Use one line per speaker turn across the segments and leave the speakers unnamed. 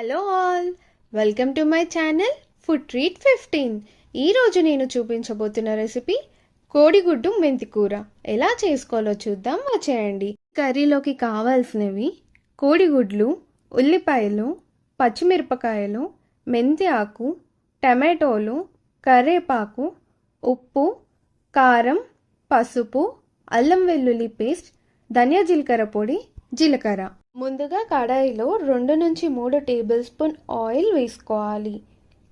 Hello all. Welcome to my channel food treat fifteen. ఈరోజు నేను చూపించబోతున్న recipe కోడిగుడ్డు మెంతి కూర. ఎలా చేసుకోవాలో చూద్దాం వచ్చేయండి. కర్రీలోకి కావాల్సినవి కోడిగుడ్లు ఉల్లిపాయలు పచ్చిమిరపకాయలు మెంతి ఆకు టమాటోలు కరివేపాకు ఉప్పు కారం పసుపు అల్లం వెల్లుల్లి పేస్ట్ ధనియా జీలకర్ర పొడి జీలకర్ర. ముందుగా కడాయిలో రెండు నుంచి మూడు టేబుల్ స్పూన్ ఆయిల్ వేసుకోవాలి.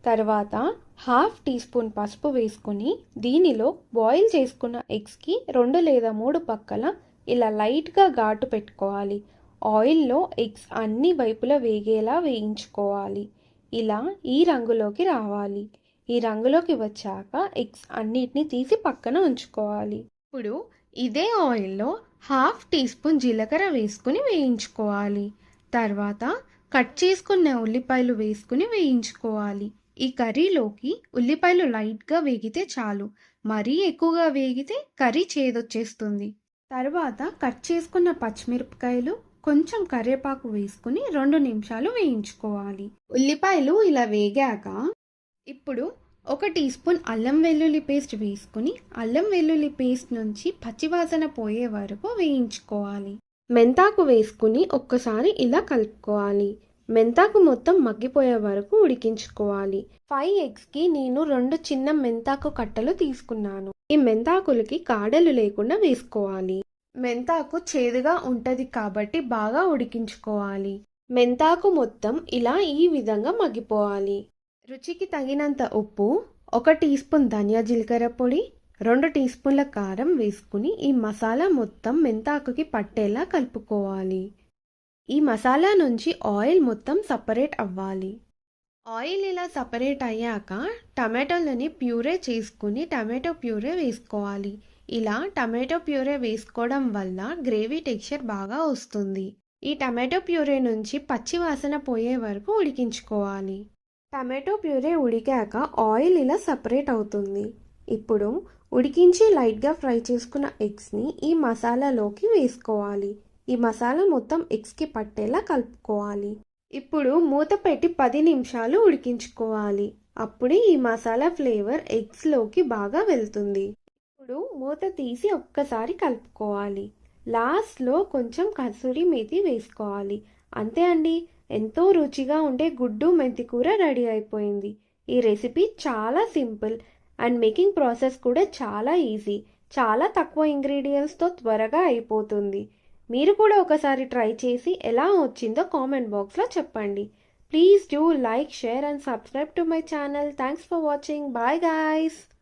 తర్వాత హాఫ్ టీ స్పూన్ పసుపు వేసుకుని దీనిలో బాయిల్ చేసుకున్న ఎగ్స్కి రెండు లేదా మూడు పక్కల ఇలా లైట్గా ఘాటు పెట్టుకోవాలి. ఆయిల్లో ఎగ్స్ అన్ని వైపులా వేగేలా వేయించుకోవాలి. ఇలా ఈ రంగులోకి రావాలి. ఈ రంగులోకి వచ్చాక ఎగ్స్ అన్నిటిని తీసి పక్కన ఉంచుకోవాలి. ఇప్పుడు ఇదే ఆయిల్లో హాఫ్ టీ స్పూన్ జీలకర్ర వేసుకుని వేయించుకోవాలి. తర్వాత కట్ చేసుకున్న ఉల్లిపాయలు వేసుకుని వేయించుకోవాలి. ఈ కర్రీలోకి ఉల్లిపాయలు లైట్గా వేగితే చాలు. మరీ ఎక్కువగా వేగితే కర్రీ చేదొచ్చేస్తుంది. తర్వాత కట్ చేసుకున్న పచ్చిమిరపకాయలు కొంచెం కరివేపాకు వేసుకుని రెండు నిమిషాలు వేయించుకోవాలి. ఉల్లిపాయలు ఇలా వేగాక ఇప్పుడు ఒక టీ స్పూన్ అల్లం వెల్లుల్లి పేస్ట్ వేసుకుని అల్లం వెల్లుల్లి పేస్ట్ నుంచి పచ్చివాసన పోయే వరకు వేయించుకోవాలి. మెంతాకు వేసుకుని ఒక్కసారి ఇలా కలుపుకోవాలి. మెంతాకు మొత్తం మగ్గిపోయే వరకు ఉడికించుకోవాలి. ఫైవ్ ఎగ్స్కి నేను రెండు చిన్న మెంతాకు కట్టలు తీసుకున్నాను. ఈ మెంతాకులకి కాడలు లేకుండా వేసుకోవాలి. మెంతాకు చేదుగా ఉంటది కాబట్టి బాగా ఉడికించుకోవాలి. మెంతాకు మొత్తం ఇలా ఈ విధంగా మగ్గిపోవాలి. రుచికి తగినంత ఉప్పు ఒక టీ స్పూన్ ధనియా జీలకర్ర పొడి రెండు టీ స్పూన్ల కారం వేసుకుని ఈ మసాలా మొత్తం మెంతాకుకి పట్టేలా కలుపుకోవాలి. ఈ మసాలా నుంచి ఆయిల్ మొత్తం సపరేట్ అవ్వాలి. ఆయిల్ ఇలా సపరేట్ అయ్యాక టమాటోలని ప్యూరే చేసుకుని టమాటో ప్యూరే వేసుకోవాలి. ఇలా టమాటో ప్యూరే వేసుకోవడం వల్ల గ్రేవీ టెక్స్చర్ బాగా వస్తుంది. ఈ టమాటో ప్యూరే నుంచి పచ్చి వాసన పోయే వరకు ఉడికించుకోవాలి. టమాటో ప్యూరే ఉడికాక ఆయిల్ ఇలా సపరేట్ అవుతుంది. ఇప్పుడు ఉడికించి లైట్గా ఫ్రై చేసుకున్న ఎగ్స్ని ఈ మసాలాలోకి వేసుకోవాలి. ఈ మసాలా మొత్తం ఎగ్స్కి పట్టేలా కలుపుకోవాలి. ఇప్పుడు మూత పెట్టి పది నిమిషాలు ఉడికించుకోవాలి. అప్పుడే ఈ మసాలా ఫ్లేవర్ ఎగ్స్లోకి బాగా వెళ్తుంది. ఇప్పుడు మూత తీసి ఒక్కసారి కలుపుకోవాలి. లాస్ట్లో కొంచెం కసూరి మేతి వేసుకోవాలి. అంతే అండి. ఎంతో రుచిగా ఉండే గుడ్డు మెంతి కూర రెడీ అయిపోయింది. ఈ రెసిపీ చాలా సింపుల్ అండ్ మేకింగ్ ప్రాసెస్ కూడా చాలా ఈజీ. చాలా తక్కువ ఇంగ్రీడియంట్స్తో త్వరగా అయిపోతుంది. మీరు కూడా ఒకసారి ట్రై చేసి ఎలా వచ్చిందో కామెంట్ బాక్స్లో చెప్పండి. Please do like share and subscribe to my channel. Thanks for watching. Bye guys.